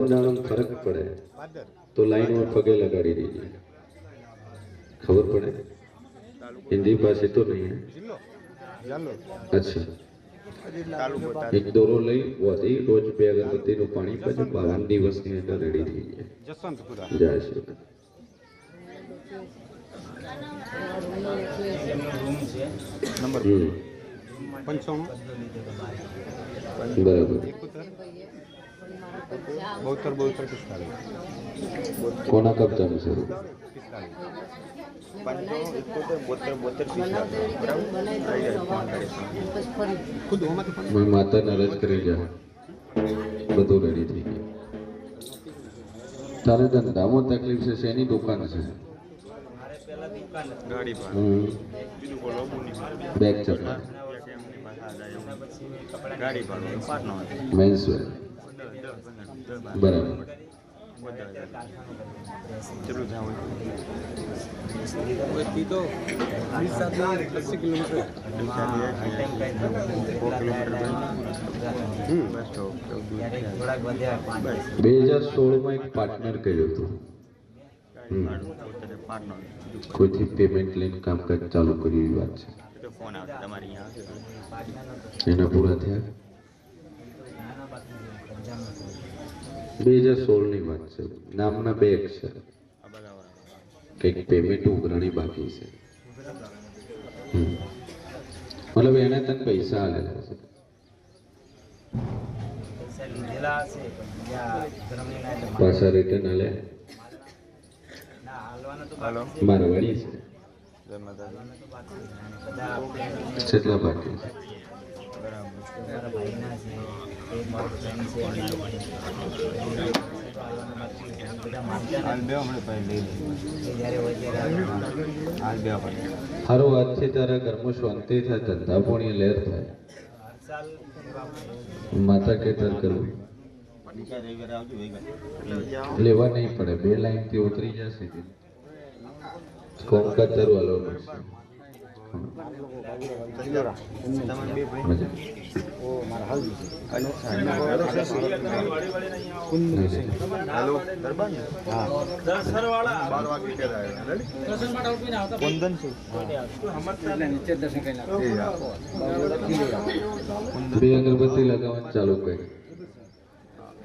દાડામાં ફરક પડે. તો લાઈનમાં પગે લગાડી દેજે. ખબર પડે? હિન્દી પાસે તો નહીં અચ્છા. એક દોરો લઈ વધી રોજ બે અગરબત્તીનું પાણી પછી બાવન દિવસની અંદર રેડી થઈ જાય. જય શ્રી નંબર બરાબર. બોતેર બોતેર પિસ્તાલીસ. કોના મેં માતાને અરજ કરી જા બધું રેડી થઈ ગયું. તારે ધંધામાં તકલીફ છે શેની દુકાન છે? બેગ ગાડી બરાબર બે હજાર સોળમાં એક પાર્ટનર કર્યું હતું. કોઈથી પેમેન્ટ લઈને કામકાજ ચાલુ કર્યું એવી વાત છે. ફોન તમારી એના પૂરા થયા? બે હજાર સોળની વાત છે. નામના બે અક્ષર. કંઈક પેમેન્ટ ઉઘરાણી બાકી છે. મતલબ એને તને પૈસા આલેલા છે. પાછા રિટર્ન આલે. મારવાડી છે. કેટલા બાકી છે. હાલ વાત છે તારા ઘરમાં શાંતિ થાય ધંધા પોણી લેર થાય. માતા કેતર કરવું લેવા નહીં પડે બે લાઈનથી ઉતરી જશે. કોમકા તારું હાલવા મળશે તમે બે ભાઈ મજા નહીં, નહીં. હેલો દરબાર ને હા બાર વાગે કે વંદન છે બે અગરબત્તી લગાવવાનું ચાલુ કરી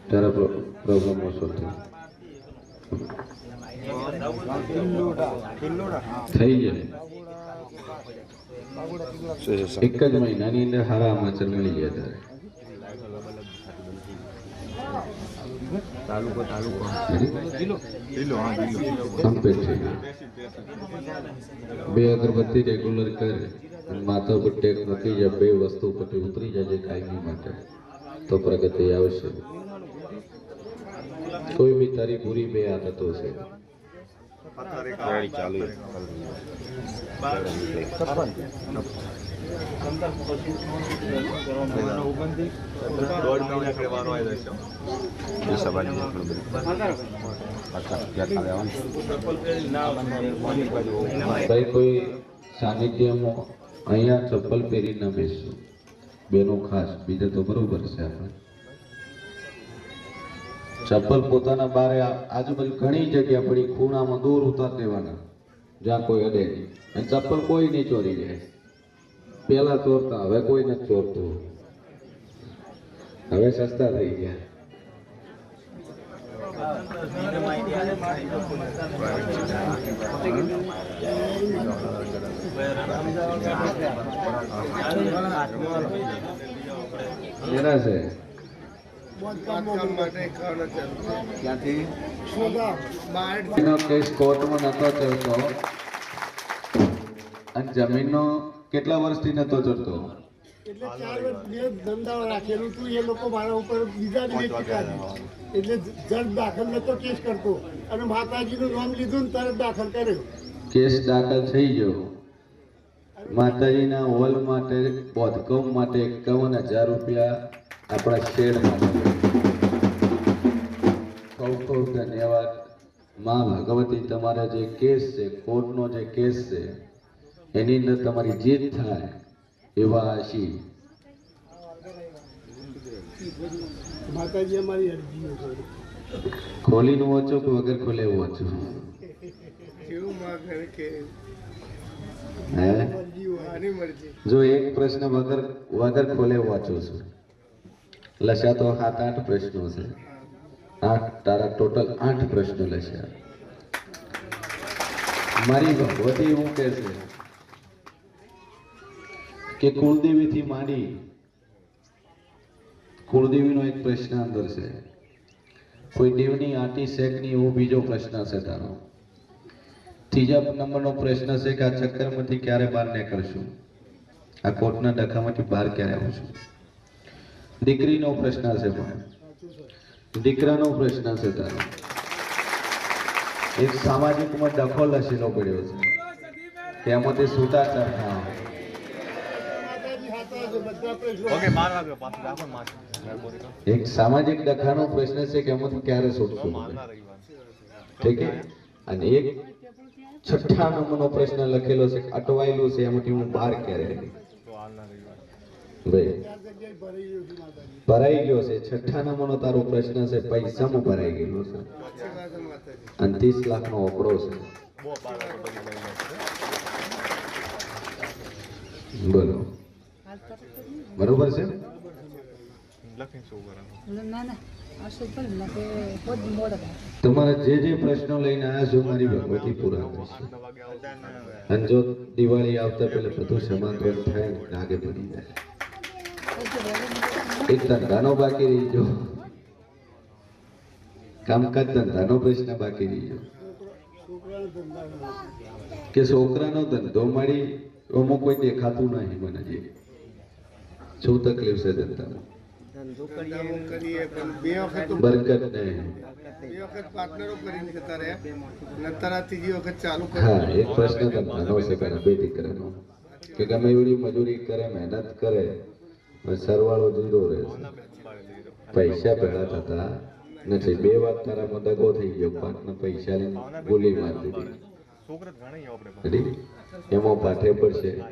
તારા પ્રોબ્લેમ ઓછો થાય કિલ્લોડા કિલ્લોડા થઈ જાય એક જ મહિનાની અંદર સારા સમાચાર મળી ગયા ગયું બે અગરબત્તી રેગ્યુલર કરે અને માથા ઉપર ટેક મૂકી જાય બે વસ્તુ ઉપરથી ઉતરી જાય છે કાયમી માટે. તો પ્રગતિ આવશે. કોઈ બી તારી પૂરી બે આદતો છે. ભાઈ કોઈ સાનિધ્યમાં અહીંયા ચપ્પલ પહેરી ના બેસવું બેનો ખાસ. બીજા તો બરોબર છે આપણે. ચપ્પલ પોતાના બારે આજુબાજુ ઘણી જગ્યા પડી, ખૂણામાં દૂર ઉતાર દેવાના. જ્યાં કોઈ અડે નહીં. અને ચપ્પલ કોઈ નહીં ચોરી જાય પેલા ચોરતા, હવે કોઈ નથી ચોરતું. હવે સસ્તા થઈ ગયા. કેના છે. એનો કેસ કોર્ટમાં નતો ચાલતો અને જમીનનો કેટલા વર્ષથી નતો ચડતો એટલે ચાર વર્ષ બે ધંધા રાખેલું હતું એ લોકો મારા ઉપર બીજા દિવસે એટલે જજ દાખલ નતો કેસ કરતો. અને માતાજીનું નામ લીધું ને તરત દાખલ કર્યો. કેસ દાખલ થઈ ગયો. માતાજીના હોલ માટે બોધકમ માટે એકાવન હજાર રૂપિયા આપણા શેડ સૌ સૌ ધન્યવાદ. માં ભગવતી તમારા જે કેસ છે કોર્ટનો જે કેસ છે એની અંદર તમારી જીત થાય એવા આશી. માતાજી અમારી અરજીઓ ખોલીને વાંચો કે વગર ખોલે વાંચો? જો એક પ્રશ્ન વગર વગર ખોલે વાંચો છું? લસ્યા તો સાત આઠ પ્રશ્નો છે. આઠ, તારા ટોટલ આઠ પ્રશ્નો લસ્યા મારી ભગવતી એવું કહે છે કે કુળદેવીથી માંડી કુળદેવીનો એક પ્રશ્ન અંદર છે. કોઈ દેવની આટી શેકની એવો બીજો પ્રશ્ન છે તારો. ત્રીજા નંબરનો પ્રશ્ન છે કે આ ચક્કરમાંથી ક્યારે બહાર નીકળશું? આ કોર્ટના ડખામાંથી બહાર ક્યારે આવશું? દીકરીનો પ્રશ્ન છે પણ. દીકરાનો પ્રશ્ન છે તારો. એક સામાજિકમાં ડખો લસેલો પડ્યો છે. તેમાંથી છૂટાછાટ ના આવે. માતાજી હાથા છે બધા પ્રશ્નો ઓકે બાર વાગ્યો પાછું રાખો ને. એક સામાજિક ડખાનો પ્રશ્ન છે કે એમાંથી ક્યારે છૂટશું? ઠીક છે. અને એક છઠ્ઠા નંબરનો પ્રશ્ન લખેલો છે અટવાયેલું છે એમાંથી હું બહાર ક્યારે? તો ભાઈ ભરાઈ ગયું છે. છઠ્ઠા નંબરનો તારો પ્રશ્ન છે, પૈસામાં ભરાઈ ગયેલો છે. અને ત્રીસ લાખનો ઓકડો છે. બોલો. બરોબર છે? તમારા જે જે પ્રશ્નો લઈને આવ્યા છો અને જો દિવાળી આવતા પહેલા બધું સમાધાન થાય ને આગે બની જાય. એક ધંધાનો બાકી રહી ગયો કામકાજ ધંધાનો પ્રશ્ન બાકી રહી ગયો છોકરાનો ધંધા કે છોકરાનો ધંધો મળી અમુક કોઈ દેખાતું નહીં મને હજી શું તકલીફ છે ધંધામાં ધંધામાં કરીએ પણ બે વખત તો બરકત નહીં બે વખત પાર્ટનરો કરીને જતા રહ્યા નતર આ ત્રીજી વખત ચાલુ હા કરી એક પ્રશ્ન ધંધાનો છે તારા બે દીકરાનો કે ગમે એવડી મજૂરી કરે મહેનત કરે પણ સરવાળો જીરો રહે છે પૈસા ભેળા થતા નથી. બે વાત તારા દગો થઈ ગયો. પાકના પૈસા લઈને ગોલી મારી દીધી. જ? એમાં પાઠે પડશે.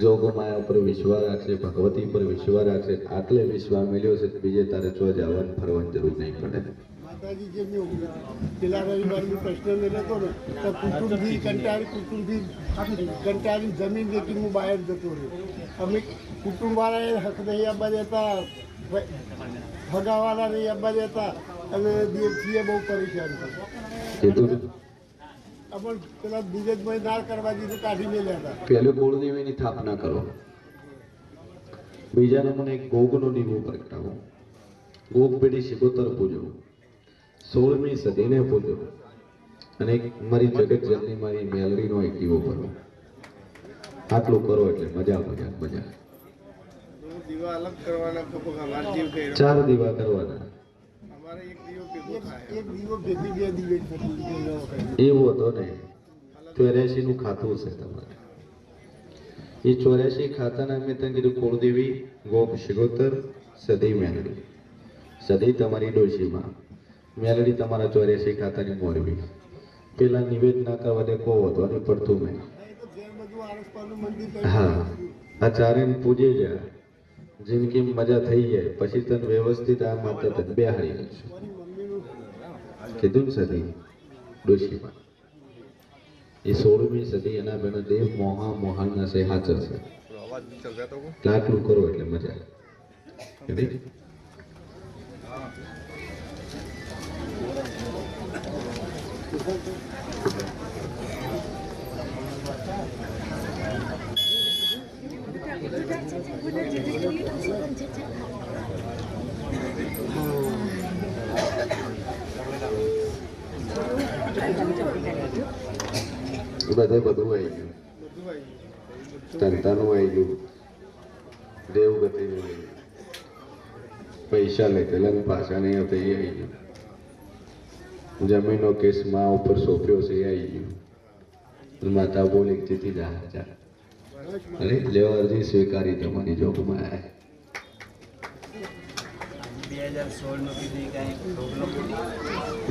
જોગમાયા ઉપર વિશ્વાસ રાખશે, ભગવતી પર વિશ્વાસ રાખશે, આટલે વિશ્વાસ મળ્યો છે, બીજે તારે ચો જવાનું ફરવાની જરૂર નહીં પડે. માતાજી જે મેં પેલા રવિવારનો પ્રશ્ન લેતો ને તો કુટુંબથી કંટાળી કુટુંબથી કંટાળી જમીન લેતી હું બહાર જતો રહ્યો. અમે કુટુંબવાળાએ હક નહીં આપવા દેતા ભગાવાળા નહીં આપવા દેતા અને દેવજીએ બહુ પરેશાન કર્યા? અમર પેલા દિવેશભાઈ ના કરવા દીધું કાઢી મેલ્યા હતા પહેલું કુળદેવીની સ્થાપના કરો. બીજા નંબરને એક ગોગનો દીવો પ્રગટાવો. ગોગ પેઢી શિકોતર પૂજો સોળમી સદીને પૂજો અને મારી જગત જનની મારી મેલડીનો એક દીવો કરો આટલું કરો એટલે મજા મજા મજા. ચાર દીવા કરવાના. એવું હતો ને ચોર્યાસી નું ખાતું છે તમારે. એ ચોર્યાસી ખાતાના મેં ત્યાં કીધું, કુળદેવી ગોપ શિગોતર સદી મેલડી. સદી તમારી ડોશીમાં. મેલડી તમારા ચોર્યાસી ખાતાની મોરબી. પેલા નિવેદ ના કરવા દે કો હતો અને પડતું મેં. હા આ ચારે પૂજે જા. જિંદગી મજા થઈ જાય પછી તને વ્યવસ્થિત આ માતા તને બે હારી કીધું ને સદી ડોશીમાં. એ સોળમી સદી એના બેનો દેવ મોહા મોહાના છે હાજર છે લાટલું કરો એટલે મજા આવે. બધે બધું આવી ગયું બધું આવી ધંધાનું આવી ગયું દેવગતિનું આવી ગયું પૈસા લેતેલા ને પાછા નહીં આવતા એ આવી ગયું જમીનનો કેસમાં ઉપર સોંપ્યો છે, એ આવી ગયું. માતા બોલી જીતી જા જા અરે, લેવા અરજી સ્વીકારી તમારી જોગમાં આવે.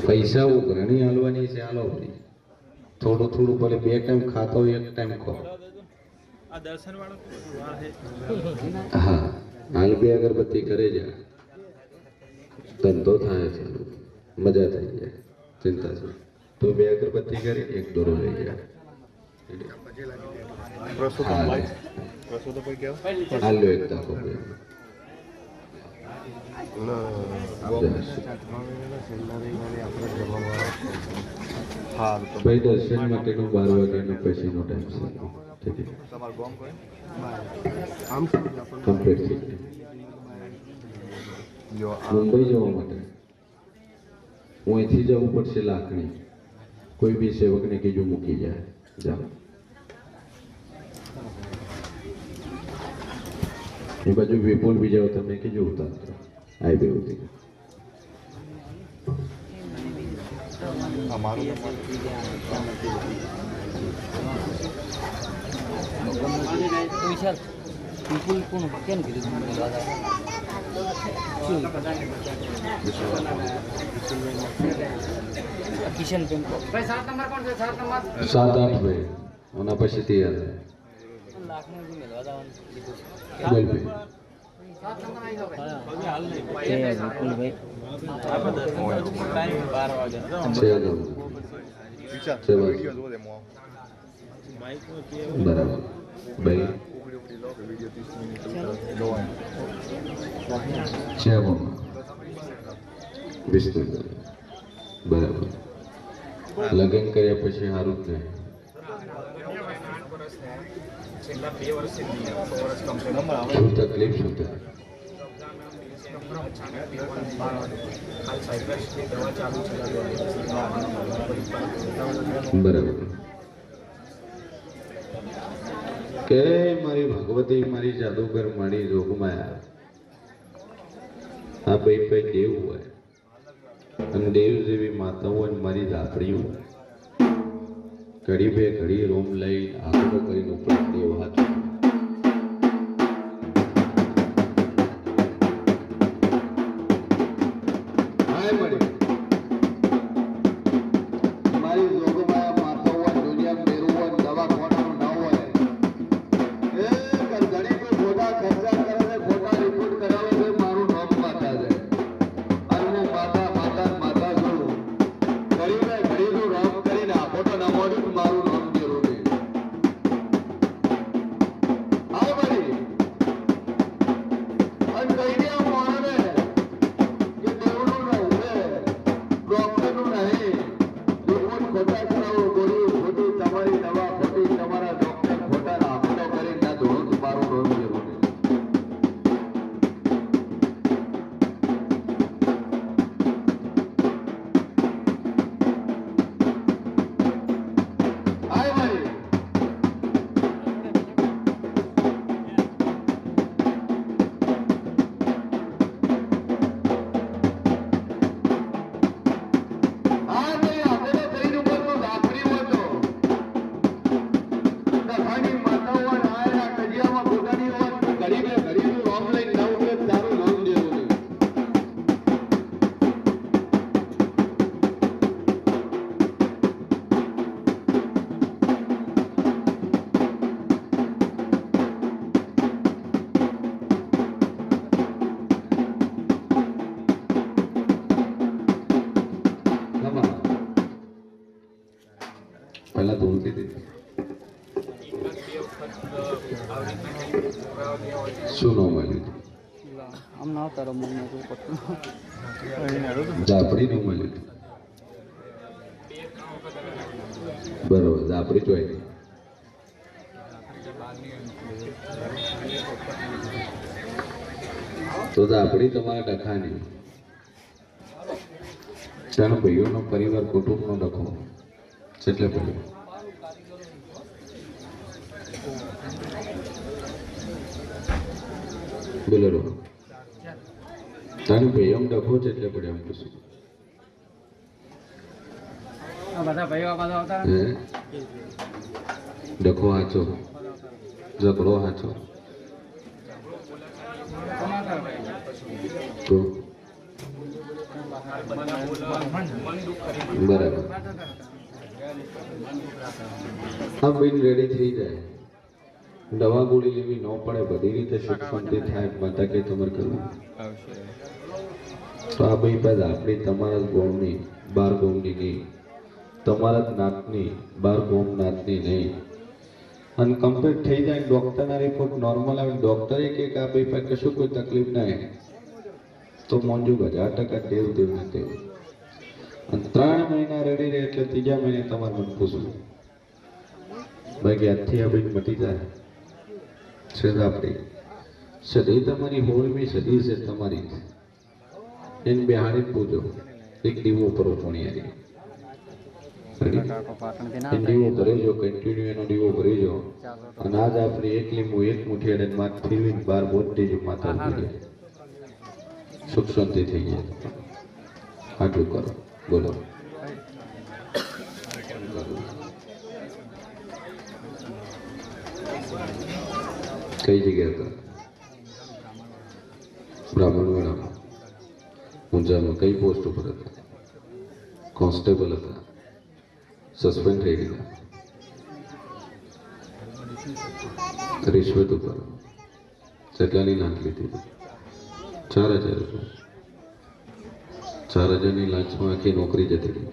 પૈસા ઉઘરણી હાલવાની છે, હાલો બધી થોડું થોડું ભલે બે ટાઈમ ખાતો એક ટાઈમ ખો. હા, હાલ બે અગરબત્તી કરે છે ધંધો થાય છે, મજા થઈ જાય. ચિંતા છે. તો બે અગરબત્તી કરી એક દોરો લઈ ગયા. હાલે. હાલ્યો એક તાકો ભાઈ દર્શન માટેનો બાર વાગ્યાનો પછીનો ટાઈમ છે? કમ્પ્લીટ થઈ ગયું. મુંબઈ જવા માટે? અહીંથી જવું પડશે લાખણી કોઈ બી સેવકને કીધું મૂકી જાય. જાઓ. એ બાજુ વિપુલ બી જાઓ તમે કીધું ઉતારતો આઈ બે ઉતી અમારું. વિશાલ વિપુલ કોણ? કેમ કીધું કિશન પેન ભાઈ સાત નંબર કોણ છે સાત નંબર સાત આઠ ભાઈ ઓના પછી તૈયાર થાય લાખને બી મેળવા જવાનું કીધું બોલ ભાઈ છે વિપુલભાઈ બાર વાગે છે અગાઉ વિચાર છે બસ. વીડિયો જોવો એમ બરાબર ભાઈ ઉપડી ઉપડી લો કે બરાબર. લગ્ન કર્યા પછી સારું જ નહીં શું તકલીફ શું બરાબર. કે મારી ભગવતી મારી જાદુગર મારી જોગમાયા આ ભાઈ ભાઈ દેવ હોય. અને દેવ જેવી માતા હોય મારી દાપડી હોય. ઘડી બે ઘડી રોમ લઈ આખો કરીને ઉપર દેવ હાથ હાય ધોતી દીધી શું નામ મળ્યું ઝાપડી ના મળ્યું બરોબર ઝાપડી જોઈ તો જાપડી તમારા ડખાની. ચાલો ભાઈઓનો પરિવાર કુટુંબનો ડખો? એટલે ભાઈઓ બોલો ભાઈ એમ ડખો છે એટલે પડે એમ કશું બધા ભાઈઓ આવતા ડખો હાચો. ઝઘડો હાચો. તો? બરાબર. હા બેન રેડી થઈ જાય. દવા ગોળી લેવી ન પડે બધી રીતે સુખ શાંતિ થાય માતા કે તમારે કરવું. તો આ ભાઈ બાદ આપણી તમારા જ ગોમની બાર ગોમની નહીં. તમારા જ નાતની બાર ગોમ નાતની નહીં. અને કમ્પ્લીટ થઈ જાય ડૉક્ટરના રિપોર્ટ નોર્મલ આવે ડૉક્ટરે કે કે આ ભાઈ પાસે કશું કોઈ તકલીફ ના તો મોંજુ હજાર ટકા દેવ દેવ ને દેવ અને ત્રણ મહિના રેડી રહે એટલે ત્રીજા મહિને તમારે મને પૂછવું ભાઈ આજથી આ ભાઈ મટી જાય. જ સદી તમારી હોળમી સદી છે તમારી. એને બિહારી પૂજો. એક દીવો કરો પોણિયારી દીવો ભરેજો કન્ટિન્યુ એનો દીવો ભરેજો. અને આજ આપણી એક લીંબુ એક મુઠ્ઠી અને માથ ફેરવીને બાર બોલતી જ માતા સુખ શાંતિ થઈ જાય. આટલું કરો. બોલો. કઈ જગ્યા હતા બ્રાહ્મણવાડામાં ઊંઝામાં કઈ પોસ્ટ ઉપર હતા કોન્સ્ટેબલ હતા સસ્પેન્ડ થઈ ગયા રિશ્વત ઉપર કેટલાની લાંચ લીધી ચાર હજાર રૂપિયા ચાર હજારની લાંચમાં આખી નોકરી જતી રહી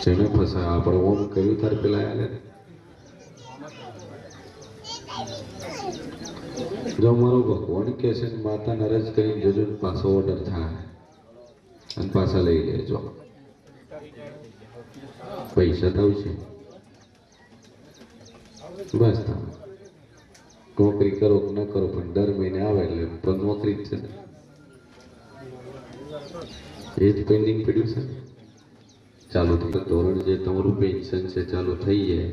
જેને ફસાય આપણે ઓમ કર્યું તાર પેલા આલે ને જો મારો ભગવાન કે છે ને માતા નરજ કરીને જોજો પાછો ઓર્ડર થાય. અને પાછા લઈ લેજો. પૈસા તો આવશે. બસ તમે નોકરી કરો કે ન કરો, પણ દર મહિને આવે એટલે પણ નોકરી જ છે એ જ પેન્ડિંગ પડ્યું છે ચાલુ ધોરણ જે તમારું પેન્શન છે, ચાલુ થઈ જાય,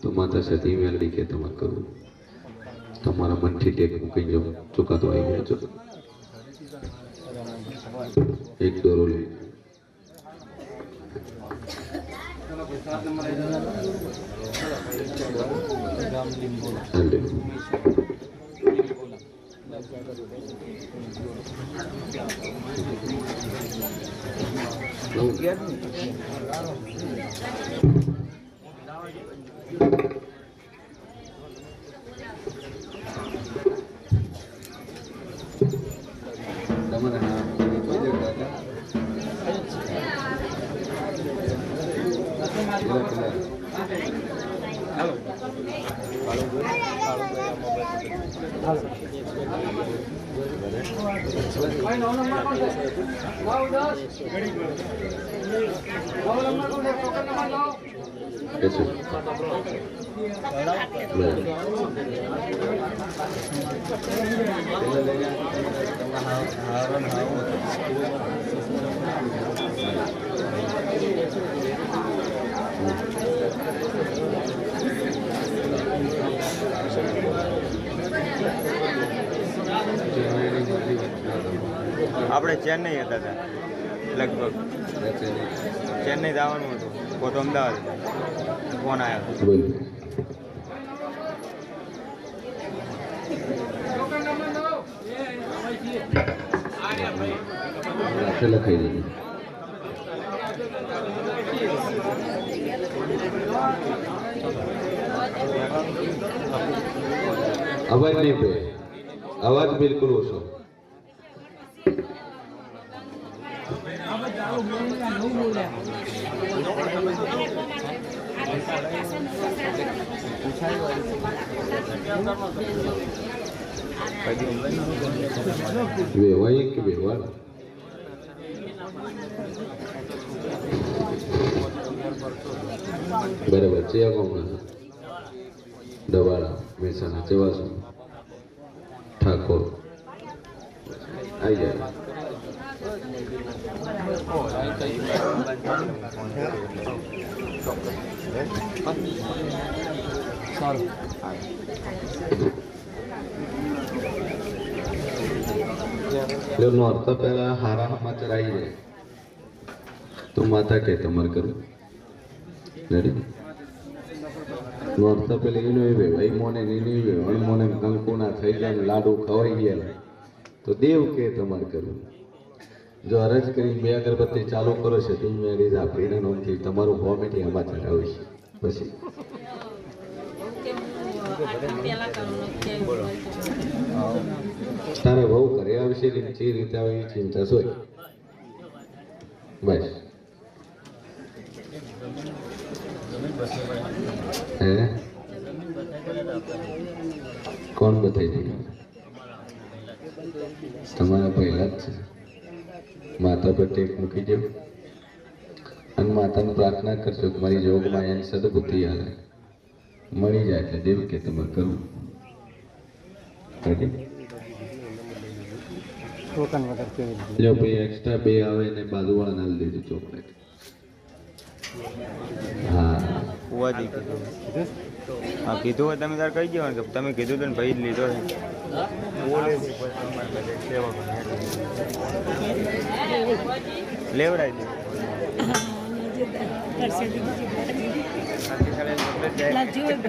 તો માતા સાથે ઈમેલ કે તમારે કરવું. તમારા મનથી ટેક મૂકી જો ચુકાતો આવી ગયો છો. એક દોરો લઈ Thank તમારે હા કોઈ જગ્યા હતા? પેલા પેલા કે છે બરાબર. આપણે ચેન્નઈ હતા ત્યાં લગભગ. ચેન્નઈ. જવાનું હતું. પોતો અમદાવાદ ફોન આવ્યો બોલ. હાથે લખાઈ દેજો. અવાજ નહીં પે અવાજ બિલકુલ ઓછો. વેવાય કે વેવા બરાબર, ચેવા કોમના દવાળા મહેસાણા ચેવાસુ ઠાકોર. આવી જાય સારું એટલે નોરતા પહેલા હારા સમાચાર આવી જાય. તો માતા કે તમારે કરવું? નોરતા પેલી એનો એ ભાઈ મોને નીની વેવાણ મોને કંકુના થઈ ને લાડુ ખવાઈ ગયા તો દેવ કે તમારે કરવું? જો અરજ કરી બે અગરબત્તી ચાલુ કરો છે, તો મેળી આપીને નોંધી તમારું ફોર્મેટી આમાં ચડાવી છે. પછી? તારે બહુ ઘરે આવશે જે રીતે આવે એ ચિંતા સોય બસ. હે? કોણ બતાવી દીધું તમારા પહેલા જ છે. માતા પર ટેક મૂકી દો. અને માતાને પ્રાર્થના કરજો કે મારી જોગ માયાની સદબુદ્ધિ આવે મળી જાય એટલે દેવ કે તમે કરવું. જો ભાઈ એક્સ્ટ્રા બે આવે ને બાજુવાળા નાલ દેજો ચોકલેટ. હા. ફુવાજી કીધું. હા, કીધું હોય તમે તાર કહી દેવાનું કે તમે કીધું તો ને ભાઈ જ લીધો છે. લેવડાવી દે. લાવજો એક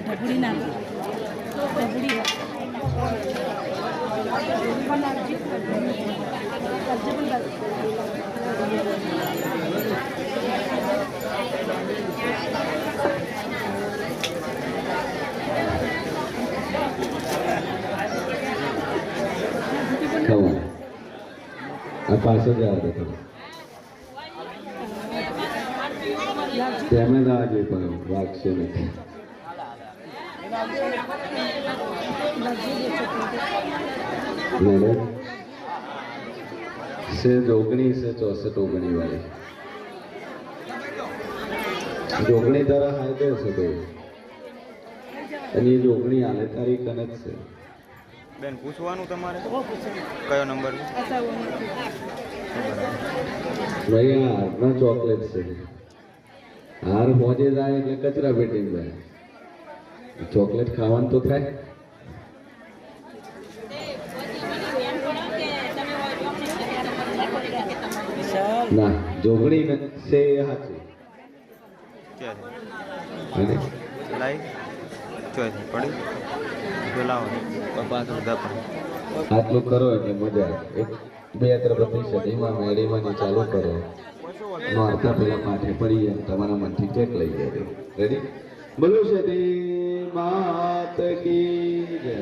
પાછો જ આવે તો કેમેરા જે પણ વાગશે નથી મેડમ છે જોગણી છે ચોસઠ ઓગણી વાળી જોગણી તારા હાથે છે ભાઈ અને એ જોગણી હાલે તારી કનક છે બેન પૂછવાનું તમારે? કયો નંબર ભાઈ આ હાથના ચોકલેટ છે. હાર પહોંચે જાય એટલે કચરા પેટી જાય. ચોકલેટ ખાવાનું તો થાય. ના જોગણી ને છે એ ક્યારે પડી? લાવો પણ આટલું કરો એટલે મજા એક, બે અગરબત્તી સદીમાં મેળીમાં ને ચાલુ કરો. નોરતા પેલા પાઠે પડી જાય તમારા મનથી ચેક લઈ જાય રેડી બોલો સદી માત કી જય.